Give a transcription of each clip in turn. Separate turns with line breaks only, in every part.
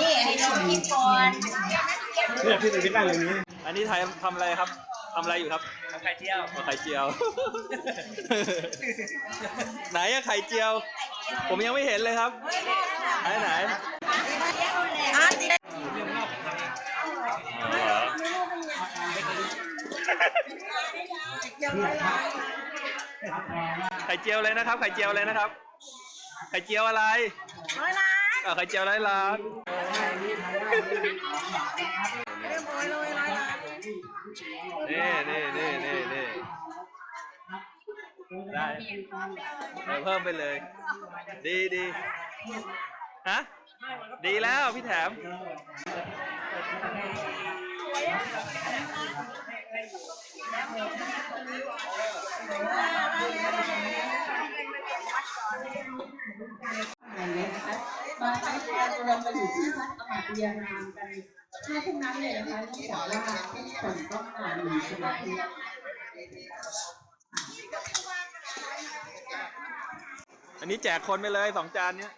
นี่ให้น้องกินก่อน
เนี่ยพี่เลยไปนั่งอย่างนี้
อันนี้ไทยทำอะไรครับทำอะไรอยู่ครับ
ทำไข่เจียว
เอาไข่เจียว ไหนอะไข่เจียว ผมยังไม่เห็นเลยครับ ไหนไหน
อะติด
อ๋อเหรอไข่เจียวเลยนะครับ ไข่เจียวเลยนะครับ ไข่เจียวอะไร
ร้อยล้าน
อ่าไข่เจียวร้อยล้าน
เรียบร้อยเลยร้อยล้าน
นี่นี่นี่นี่นี่ได้เออเพิ่มไปเลย ดีดีฮะดีแล้วพี่แถม
อะไรนะคะบางครั้งเราเราไปอยู่ที่วัดอมาตยารามกันถ้าพวกนั้นเลยนะคะต้องบอกว่าทุกคนต้องการมีสมาธิ
อันนี้แจกคนไปเลยสองจานเนี้ย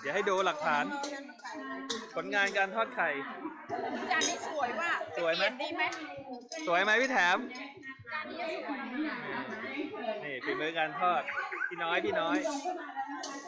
เดี๋ยวให้ดูหลักฐาน ผลงานการทอดไข่
จานนี้สวยว่ะ
สวยไหม
ดีไหม
สวยไหมพี่แถม นี่ฝีมือการทอด พี่น้อยพี่น้อย
เ